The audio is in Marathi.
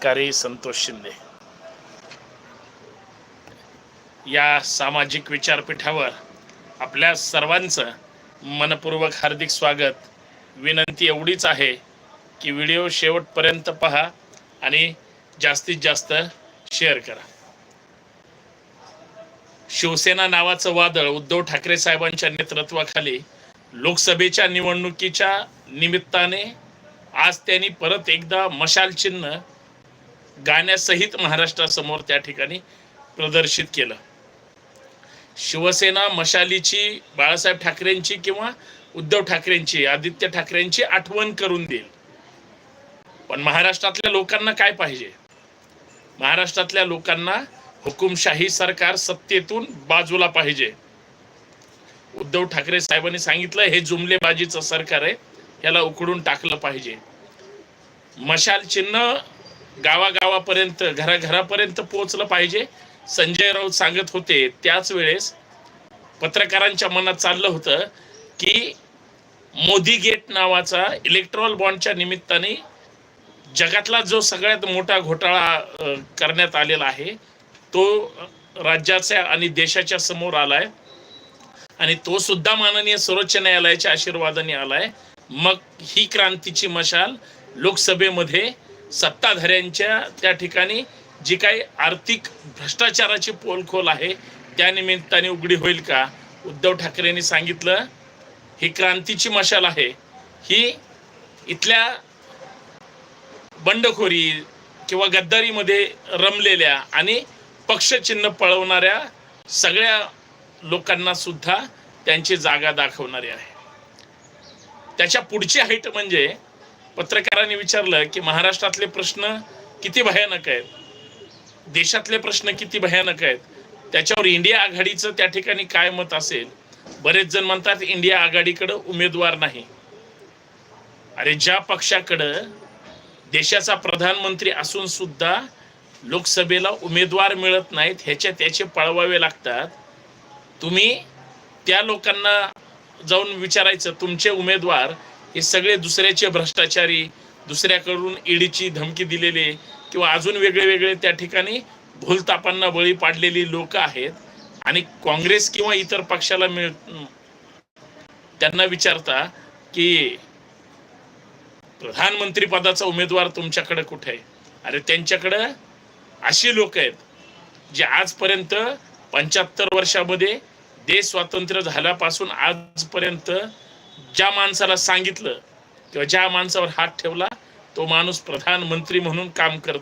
पत्रकारी संतोष शिंदे. या सामाजिक विचारपीठावर आपल्या सर्वांचं मनपूर्वक हार्दिक स्वागत. विनंती एवढीच आहे की व्हिडिओ शेवटपर्यंत पहा आणि जास्तीत जास्त शेअर करा. शिवसेना नावाचं वादळ उद्धव ठाकरे साहेबांच्या नेतृत्वाखाली लोकसभेच्या निवडणुकीच्या निमित्ताने आज त्यांनी परत एकदा मशाल चिन्ह गाण्यासहित महाराष्ट्रासमोर त्या ठिकाणी प्रदर्शित केलं. शिवसेना मशालीची बाळासाहेब ठाकरेंची किंवा उद्धव ठाकरेंची आदित्य ठाकरेंची आठवण करून देईल. पण महाराष्ट्रातल्या लोकांना काय पाहिजे? महाराष्ट्रातल्या लोकांना हुकुमशाही सरकार सत्तेतून बाजूला पाहिजे. उद्धव ठाकरे साहेबांनी सांगितलं हे जुमलेबाजीचं सरकार आहे याला उकडून टाकलं पाहिजे. मशाल चिन्ह गावागावापर्यंत घराघरापर्यंत पोहोचलं पाहिजे. संजय राऊत सांगत होते त्याच वेळेस पत्रकारांच्या मनात चाललं होतं की मोदी गेट नावाचा इलेक्ट्रॉल बॉन्डच्या निमित्ताने जगातला जो सगळ्यात मोठा घोटाळा करण्यात आलेला आहे तो राज्याच्या आणि देशाच्या समोर आलाय. आणि तो सुद्धा माननीय सर्वोच्च न्यायालयाच्या आशीर्वादाने आलाय. मग ही क्रांतीची मशाल लोकसभेमध्ये सत्ताधाऱ्यांच्या त्या ठिकाणी जी काही आर्थिक भ्रष्टाचाराची पोलखोल आहे त्या निमित्ताने उघडी होईल का? उद्धव ठाकरेंनी सांगितलं ही क्रांतीची मशाल आहे. ही इथल्या बंडखोरी किंवा गद्दारीमध्ये रमलेल्या आणि पक्षचिन्ह पळवणाऱ्या सगळ्या लोकांना सुद्धा त्यांची जागा दाखवणारी आहे. त्याच्या पुढची हाईट म्हणजे पत्रकारांनी विचारलं की महाराष्ट्रातले प्रश्न किती भयानक आहेत? देशातले प्रश्न किती भयानक आहेत? त्याच्यावर इंडिया आघाडीचं त्या ठिकाणी काय मत असेल? बरेच जण म्हणतात इंडिया आघाडीकडं उमेदवार नाही. अरे ज्या पक्षाकडं देशाचा प्रधानमंत्री असून सुद्धा लोकसभेला उमेदवार मिळत नाहीत ह्याच्या त्याचे पळवावे लागतात. तुम्ही त्या लोकांना जाऊन विचारायचं तुमचे उमेदवार हे सगळे दुसऱ्याचे भ्रष्टाचारी दुसऱ्याकडून ईडीची धमकी दिलेले किंवा अजून वेगळे वेगळे त्या ठिकाणी भूलतापांना बळी पाडलेली लोक आहेत. आणि काँग्रेस किंवा इतर पक्षाला मिळ त्यांना विचारता की प्रधानमंत्री पदाचा उमेदवार तुमच्याकडे कुठे आहे? अरे त्यांच्याकडं अशी लोक आहेत जे आजपर्यंत पंच्याहत्तर वर्षामध्ये देश स्वातंत्र्य झाल्यापासून आजपर्यंत ज्या माणसाला सांगितलं किंवा ज्या माणसावर हात ठेवला तो माणूस प्रधानमंत्री म्हणून काम करतो.